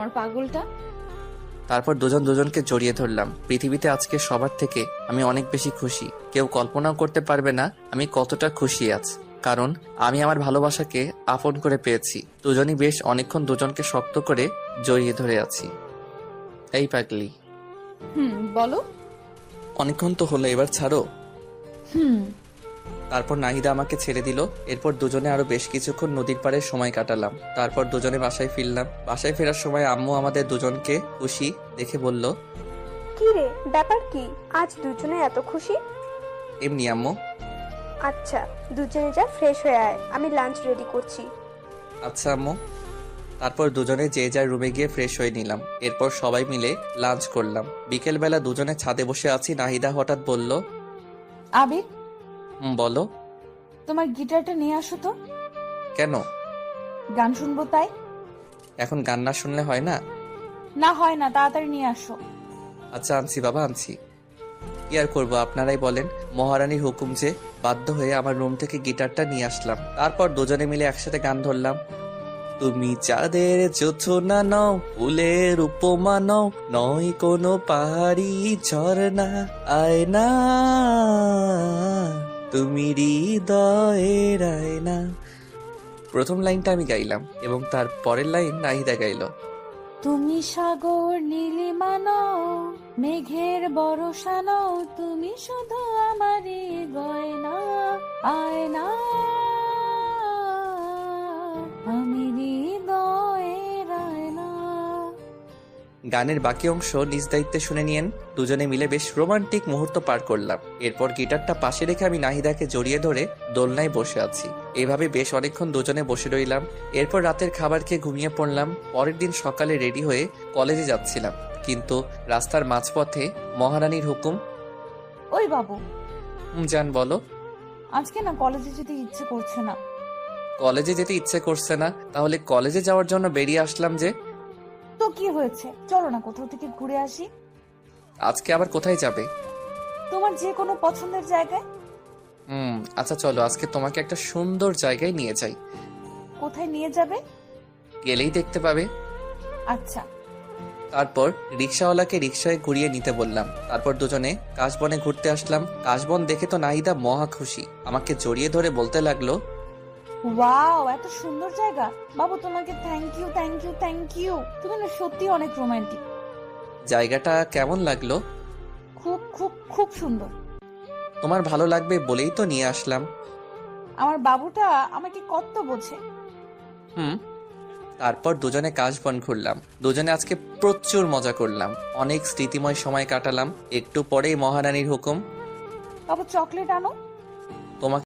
আমার পাগলটা? তারপর দুজন দুজনকে জড়িয়ে ধরলাম। পৃথিবীতে আজকে সবার থেকে আমি অনেক বেশি খুশি। কেউ কল্পনাও করতে পারবে না আমি কতটা খুশি আছি। কারণ আমি আমার ভালোবাসাকে আপন করে পেয়েছি। দুজনই বেশ অনেকক্ষণ দুজনকে শক্ত করে জড়িয়ে ধরে আছি। এই পাগলি। হুম বলো। অনেকক্ষণ তো হলো এবার ছাড়ো। হুম তারপর নাহিদা আমাকে ছেড়ে দিল। এরপর দুজনে আরও বেশ কিছুক্ষণ নদীর পাড়ে সময় কাটালাম। তারপর দুজনে বাসায় ফিরলাম। বাসায় ফেরার সময় আম্মু আমাদের দুজনকে খুশি দেখে বলল কি রে ব্যাপার কি? আজ দুজনে এত খুশি? এমনি আম্মু। আচ্ছা দুজনে যা ফ্রেশ হয়ে আয় আমি লাঞ্চ রেডি করছি। আচ্ছা আম্মু। তারপর দুজনে যে যার রুমে গিয়ে ফ্রেশ হয়ে নিলাম। এরপর সবাই মিলে লাঞ্চ করলাম। বিকেলবেলা দুজনে ছাদে বসে আছি। নাহিদা হঠাৎ বলল আবির "হুম, বলো। তোমার গিটারটা নিয়ে আসো তো। কেন? গান শুনব তাই। এখন গান না শুনলে হয় না? না হয় না তাড়াতাড়ি নিয়ে আসো। আচ্ছা আনছি বাবা আনছি। কি আর করব আপনারাই বলেন। মহারানীর হুকুম যে বাধ্য হয়ে আমার রুম থেকে গিটারটা নিয়ে আসলাম। তারপর দুজনে মিলে একসাথে গান ধরলাম। তুমি চাঁদের না নও ফুলের উপমা নও নয় কোনো পাহাড়ি ঝর্ণা আয়না। তুমি হৃদয়ের আয়না প্রথম লাইনটা আমি গাইলাম এবং তার পরের লাইন নাহিদা গাইল। তুমি সাগর নীলিমা নও মেঘের বরষা নও তুমি শুধু আমারই গয়না, আয়না। গানের বাকি অংশ নিজ দায়িত্বে শুনে নিয়েন। দুজনে মিলে বেশ রোমান্টিক মুহূর্ত পার করলাম। এরপর গিটারটা পাশে রেখে আমি নাহিদাকে জড়িয়ে ধরে দোলনায় বসে আছি। এভাবে বেশ অনেকক্ষণ দুজনে বসে রইলাম। এরপর রাতের খাবার খেয়ে ঘুমিয়ে পড়লাম। পরের দিন সকালে রেডি হয়ে কলেজে যাচ্ছিলাম। কিন্তু রাস্তার মাঝপথে মহারানীর হুকুম। ওই বাবু। "হুম, যান বলো। আজকে না কলেজে যেতে ইচ্ছে করছে না। কলেজে যেতে ইচ্ছে করছে না। তাহলে কলেজে যাওয়ার জন্য বেরিয়ে আসলাম যে তো কি হয়েছে? চলো না কোথাও থেকে ঘুরে আসি। আজকে আবার কোথায় যাবে? তোমার যে কোনো পছন্দের জায়গায়? হুম আচ্ছা চলো আজকে তোমাকে একটা সুন্দর জায়গায় নিয়ে যাই। কোথায় নিয়ে যাবে? গেলেই দেখতে পাবে। আচ্ছা। তারপর রিক্সাওয়ালাকে রিক্সায় ঘুরিয়ে নিতে বললাম। তারপর দুজনে কাশবনে ঘুরতে আসলাম। কাশবন দেখে তো নাহিদা মহা খুশি। আমাকে জড়িয়ে ধরে বলতে লাগল ওয়াও এত সুন্দর জায়গা। বাবু তোমাকে thank you thank you thank you তুমি না সত্যি অনেক রোমান্টিক জায়গাটা কেমন লাগল? খুব খুব খুব সুন্দর। তোমার ভালো লাগবে বলেই তো নিয়ে আসলাম। আমার বাবুটা আমাকে কত বোঝে হুম তারপর দুজনে কাশবন ঘুরলাম। দুজনে আজকে প্রচুর মজা করলাম। অনেক স্মৃতিময় সময় কাটালাম। একটু পরেই মহারানীর হুকুম। বাবু চকলেট আনো। তোমাকে